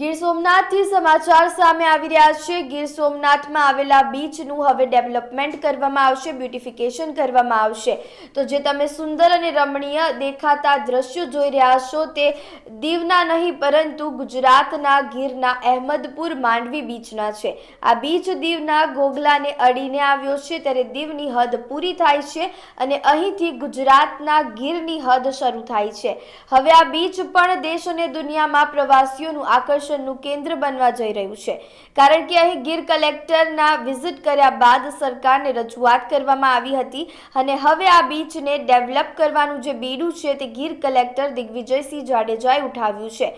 ગીર સોમનાથથી સમાચાર સામે આવી રહ્યા છે. ગીર સોમનાથમાં આવેલા બીચનું હવે ડેવલપમેન્ટ કરવામાં આવશે, બ્યુટિફિકેશન કરવામાં આવશે. તો જે તમે સુંદર અને રમણીય દેખાતા દ્રશ્યો જોઈ રહ્યા છો તે દીવના નહીં, પરંતુ ગુજરાતના ગીરના અહેમદપુર માંડવી બીચના છે. આ બીચ દીવના ગોગલાને અડીને આવ્યો છે, ત્યારે દીવની હદ પૂરી થાય છે અને અહીંથી ગુજરાતના ગીરની હદ શરૂ થાય છે. હવે આ બીચ પણ દેશ અને દુનિયામાં પ્રવાસીઓનું આકર્ષણનું કેન્દ્ર બનવા જઈ રહ્યું છે. કારણ કે અહીં ગીર કલેક્ટરના વિઝિટ કર્યા બાદ સરકારને રજૂઆત કરવામાં આવી હતી અને હવે આ બીચને ડેવલપ કરવાનું જે બીડું છે તે ગીર કલેક્ટર દિગ્વિજયસિંહ જાડેજાએ ઉઠાવ્યું છે.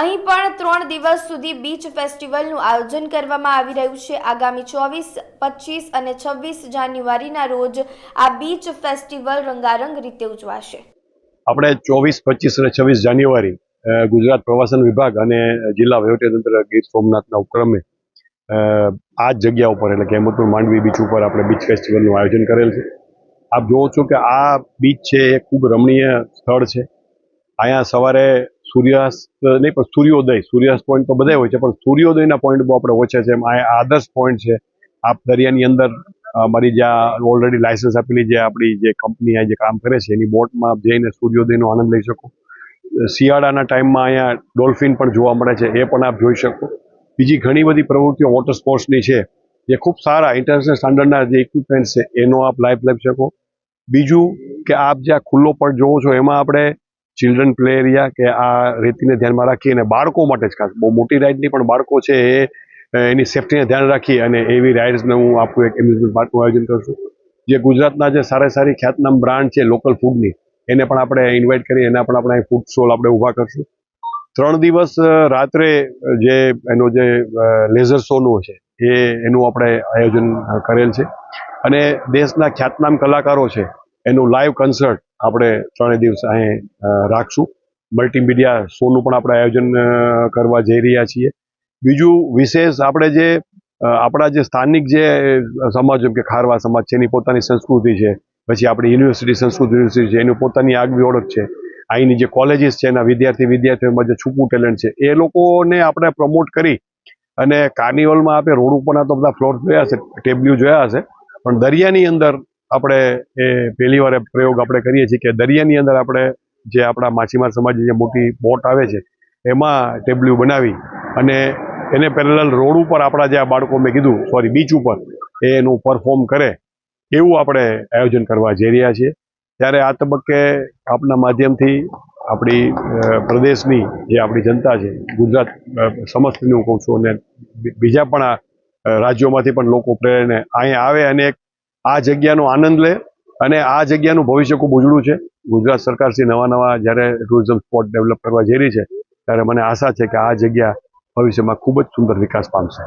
અહીં પણ ત્રણ દિવસ સુધી બીચ ફેસ્ટિવલનું આયોજન કરવામાં આવી રહ્યું છે. આગામી ચોવીસ, પચીસ અને છવ્વીસ જાન્યુઆરીના રોજ આ બીચ ફેસ્ટિવલ રંગારંગ રીતે ઉજવાશે. આપણે ચોવીસ, પચીસ અને છવ્વીસ જાન્યુઆરી ગુજરાત પ્રવાસન વિભાગ અને જિલ્લા વહીવટીતંત્ર ગીર સોમનાથના ઉપક્રમે આ જ જગ્યા ઉપર એટલે કે હેમતપુર માંડવી બીચ ઉપર આપણે બીચ ફેસ્ટિવલનું આયોજન કરેલ છે. આપ જોવો છો કે આ બીચ છે, એ ખૂબ રમણીય સ્થળ છે. અહીંયા સવારે સૂર્યાસ્ત, નહીં, પણ સૂર્યોદય, સૂર્યાસ્ત પોઈન્ટ તો બધા હોય છે, પણ સૂર્યોદયના પોઈન્ટ બહુ આપણે ઓછા છે આ આદર્શ પોઈન્ટ છે. આપ દરિયાની અંદર અમારી જ્યાં ઓલરેડી લાયસન્સ આપેલી જે આપણી જે કંપની આ જે કામ કરે છે, એની બોટમાં જઈને સૂર્યોદયનો આનંદ લઈ શકો. શિયાળાના ટાઈમમાં અહીંયા ડોલ્ફિન પણ જોવા મળે છે, એ પણ આપ જોઈ શકો. બીજી ઘણી બધી પ્રવૃત્તિઓ વોટર સ્પોર્ટ્સની છે, જે ખૂબ સારા ઇન્ટરનેશનલ સ્ટાન્ડર્ડના જે ઇક્વિપમેન્ટ છે, એનો આપ લાઈફ લઈ શકો. બીજું કે આપ જે આ ખુલ્લો પણ જોવો છો, એમાં આપણે ચિલ્ડ્રન પ્લે એરિયા કે આ રેતીને ધ્યાનમાં રાખી અને બાળકો માટે જ ખાસ, બહુ મોટી રાઇડની પણ બાળકો છે એ એની સેફટીને ધ્યાન રાખી અને એવી રાઇડ્સને હું આપું એક એમ્યુઝમેન્ટ પાર્કનું આયોજન કરું છું. જે ગુજરાતના જે સારા સારી ખ્યાતનામ બ્રાન્ડ છે લોકલ ફૂડની એને પણ આપણે ઇન્વાઇટ કરી, એના પણ આપણે ફૂડ સ્ટોલ આપણે ઊભા કરશું. ત્રણ દિવસ રાત્રે જે એનો જે લેઝર શોનું છે, એ, એનું આપણે આયોજન કરેલ છે. અને દેશના ખ્યાતનામ કલાકારો છે, એનું લાઈવ કન્સર્ટ આપણે ત્રણેય દિવસ અહીં રાખશું. મલ્ટીમીડિયા શોનું પણ આપણે આયોજન કરવા જઈ રહ્યા છીએ. બીજું વિશેષ આપણે જે આપણા જે સ્થાનિક જે સમાજ, જેમ કે ખારવા સમાજ છે, એની પોતાની સંસ્કૃતિ છે પછી આપણી યુનિવર્સિટી સંસ્કૃત યુનિવર્સિટી છે, એની પોતાની આગવી ઓળખ છે. અહીંની જે કોલેજીસ છે, એના વિદ્યાર્થી, વિદ્યાર્થીઓમાં જે છૂપું ટેલેન્ટ છે, એ લોકોને આપણે પ્રમોટ કરી અને કાર્નિવલમાં આપણે રોડ ઉપરના તો બધા ફ્લોર જોયા છે ટેબલ્યુ જોયા હશે, પણ દરિયાની અંદર આપણે એ પહેલી વાર પ્રયોગ આપણે કરીએ છીએ કે દરિયાની અંદર આપણે જે આપણા માછીમાર સમાજની જે મોટી બોટ આવે છે, એમાં ટેબલ્યુ બનાવી અને એને પેરેલલ રોડ ઉપર આપણા જે આ બાળકો, મેં કીધું સોરી બીચ ઉપર, એનું પરફોર્મ કરે એવું આપણે આયોજન કરવા જઈ રહ્યા છીએ. ત્યારે આ તબક્કે આપના માધ્યમથી આપણી પ્રદેશની જે આપણી જનતા છે, ગુજરાત સમસ્તની હું કહું છું અને બીજા પણ આ રાજ્યોમાંથી પણ લોકો પ્રેરણે અહીંયા આવે અને એક આ જગ્યાનો આનંદ લે અને આ જગ્યાનું ભવિષ્ય ખૂબ ઉજળું છે. ગુજરાત સરકારથી નવા નવા જ્યારે ટુરિઝમ સ્પોટ ડેવલપ કરવા જઈ રહી છે, ત્યારે મને આશા છે કે આ જગ્યા ભવિષ્યમાં ખૂબ જ સુંદર વિકાસ પામશે.